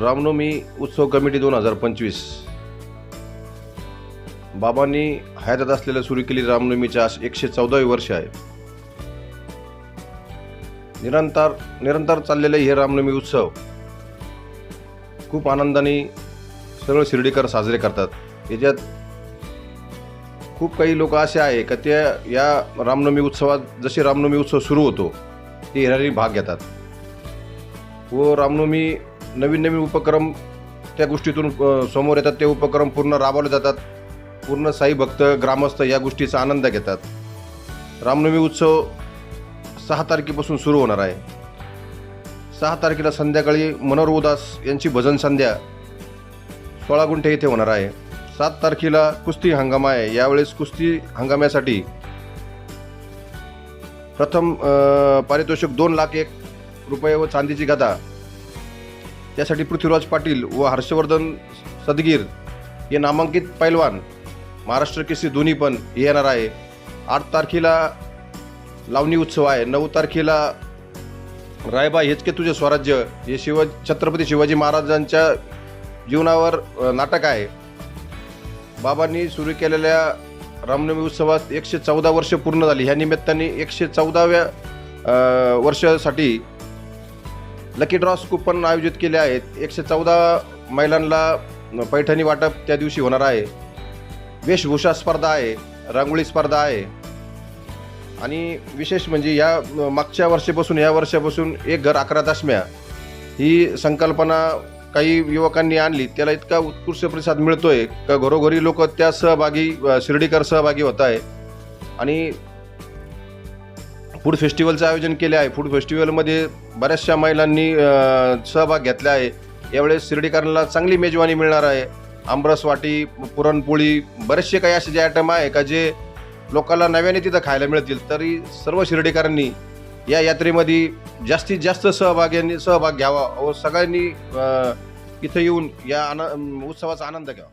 रामनवमी उत्सव कमिटी दोन हजार पंचवीस. बाबांनी हयातात असलेल्या सुरू केली रामनवमीच्या आज एकशे चौदावे वर्ष आहे. निरंतर निरंतर चाललेले हे रामनवमी उत्सव खूप आनंदाने सगळे शिर्डीकर साजरे करतात. याच्यात खूप काही लोक असे आहे का त्या या रामनवमी उत्सवात जसे रामनवमी उत्सव सुरू होतो ते हिरारी भाग घेतात. व रामनवमी नवीन नवीन उपक्रम त्या गोष्टीतून समोर येतात ते उपक्रम पूर्ण राबवले जातात. पूर्ण साई भक्त ग्रामस्थ या गोष्टीचा आनंद घेतात. रामनवमी उत्सव सहा तारखेपासून सुरू होणार आहे. सहा तारखेला संध्याकाळी मनोहर उदास यांची भजन संध्या सोळा गुंठे येथे होणार आहे. सात तारखेला कुस्ती हंगाम आहे. यावेळेस कुस्ती हंगामासाठी प्रथम पारितोषिक दोन लाख एक रुपये व चांदीची गदा त्यासाठी पृथ्वीराज पाटील व हर्षवर्धन सदगीर हे नामांकित पैलवान. महाराष्ट्र केसरी दोन्ही पण येणार आहे. आठ तारखेला लावणी उत्सव आहे. नऊ तारखेला रायबा हेच के तुझे स्वराज्य हे शिव छत्रपती शिवाजी महाराजांच्या जीवनावर नाटक आहे. बाबांनी सुरू केलेल्या रामनवमी उत्सवात एकशे चौदा वर्ष पूर्ण झाली. ह्या निमित्ताने एकशे चौदाव्या वर्षासाठी लकी ड्रॉस कुपन आयोजित केले आहेत. एकशे चौदा महिलांना पैठणी वाटप त्या दिवशी होणार आहे. वेशभूषा स्पर्धा आहे रांगोळी स्पर्धा आहे. आणि विशेष म्हणजे या मागच्या वर्षापासून या वर्षापासून एक घर अकरा दशम्या ही संकल्पना काही युवकांनी आणली. त्याला इतका उत्कृष्ट प्रतिसाद मिळतोय. का घरोघरी लोक त्या सहभागी शिर्डीकर सहभागी होत आहे. आणि फूड फेस्टिवलचं आयोजन केले आहे. फूड फेस्टिवलमध्ये बऱ्याचशा महिलांनी सहभाग घेतला आहे. यावेळेस शिर्डीकरांना चांगली मेजवानी मिळणार आहे. आमरस वाटी पुरणपोळी बरेचसे काही असे जे आयटम आहे का जे लोकांना नव्याने तिथं खायला मिळतील तरी सर्व शिर्डीकरांनी या यात्रेमध्ये जास्तीत जास्त सहभाग्यांनी सहभाग घ्यावा व सगळ्यांनी इथं येऊन या आन उत्सवाचा आनंद घ्यावा.